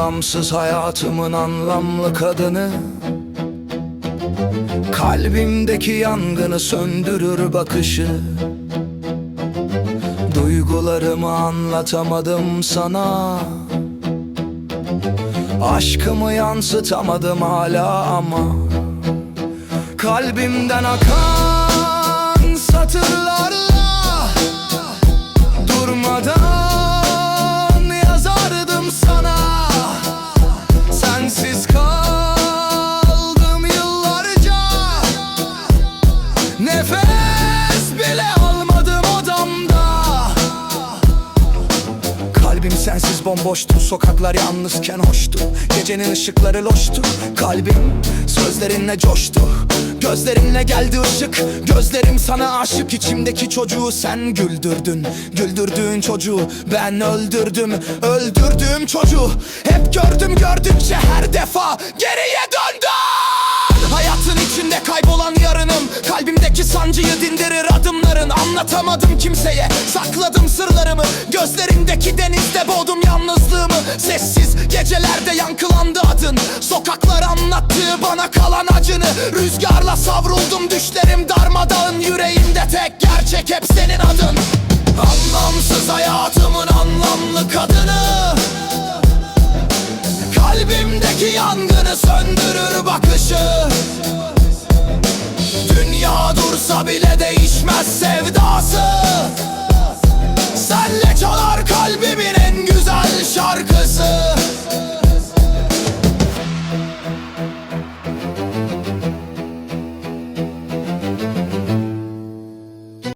Anlamsız hayatımın anlamlı kadını. Kalbimdeki yangını söndürür bakışı. Duygularımı anlatamadım sana. Aşkımı yansıtamadım hala ama. Kalbimden akan satırlarla Kalbim sensiz bomboştu Sokaklar yalnızken hoştu. Gecenin ışıkları loştu Kalbim sözlerinle coştu. Gözlerinle geldi ışık Gözlerim sana aşık. İçimdeki çocuğu sen güldürdün. Güldürdüğün çocuğu ben öldürdüm. Öldürdüğüm çocuğu Hep gördüm gördükçe her defa Geriye döndüm sancıyı dindirir adımların Anlatamadım kimseye. Sakladım sırlarımı Gözlerimdeki denizde boğdum yalnızlığımı. Sessiz gecelerde yankılandı adın. Sokaklar anlattığı bana kalan acını. Rüzgarla savruldum düşlerim darmadağın. Yüreğimde tek gerçek hep senin adın. Anlamsız hayatımın anlamlı kadını. Kalbimdeki yangını söndürür bakışı